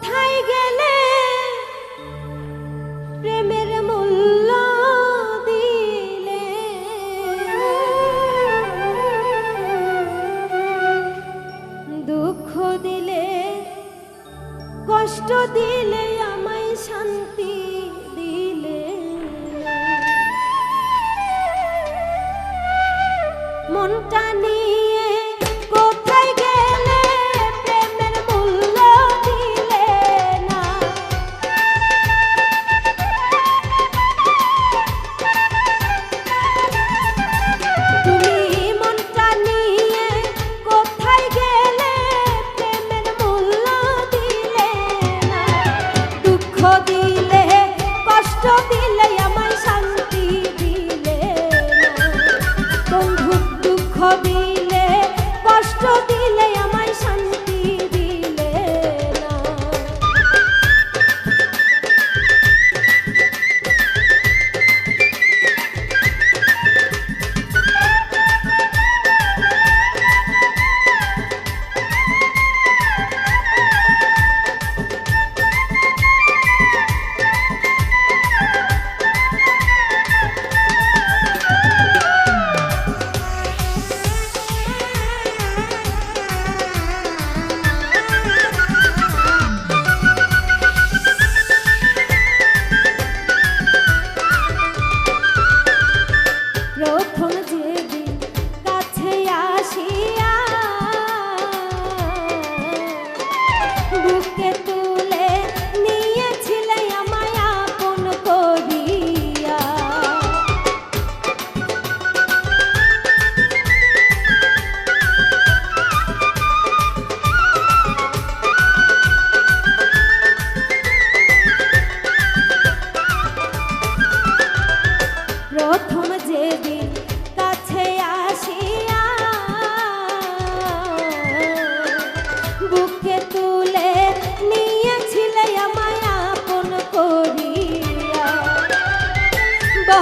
কোথায় গেলে প্রেমের মূল্য দিলে? দুঃখ দিলে কষ্ট দিলে আমায় শান্তি দিলে। মনটা নিয়ে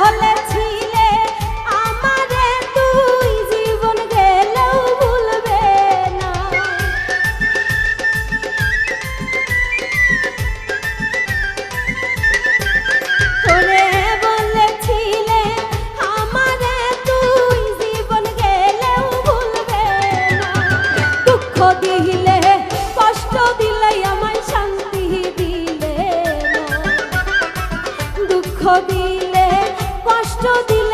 হলে কষ্ট দিল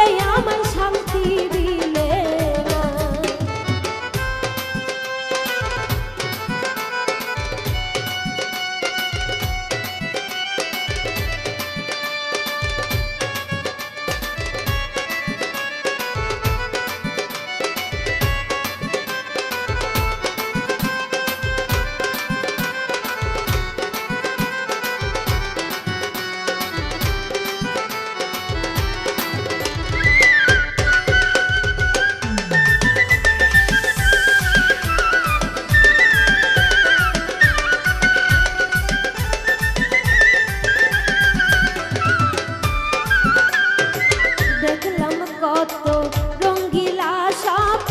কত রঙ্গিলা সাপ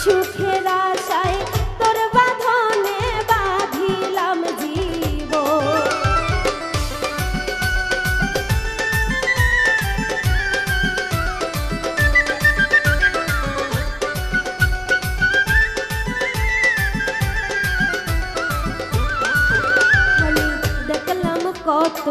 সুখের আশায় তোর বাঁধনে বাঁধিলাম জীব দেখলাম কত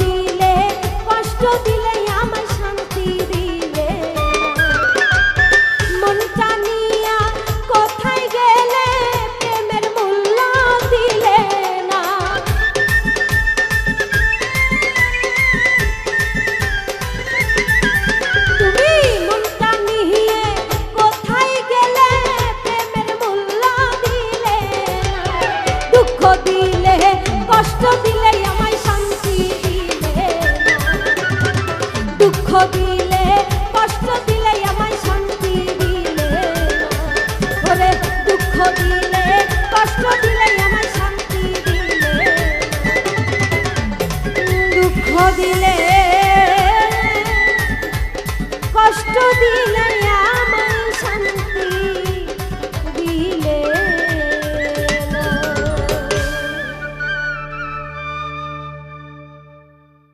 দিলে কষ্ট দিলে Yogi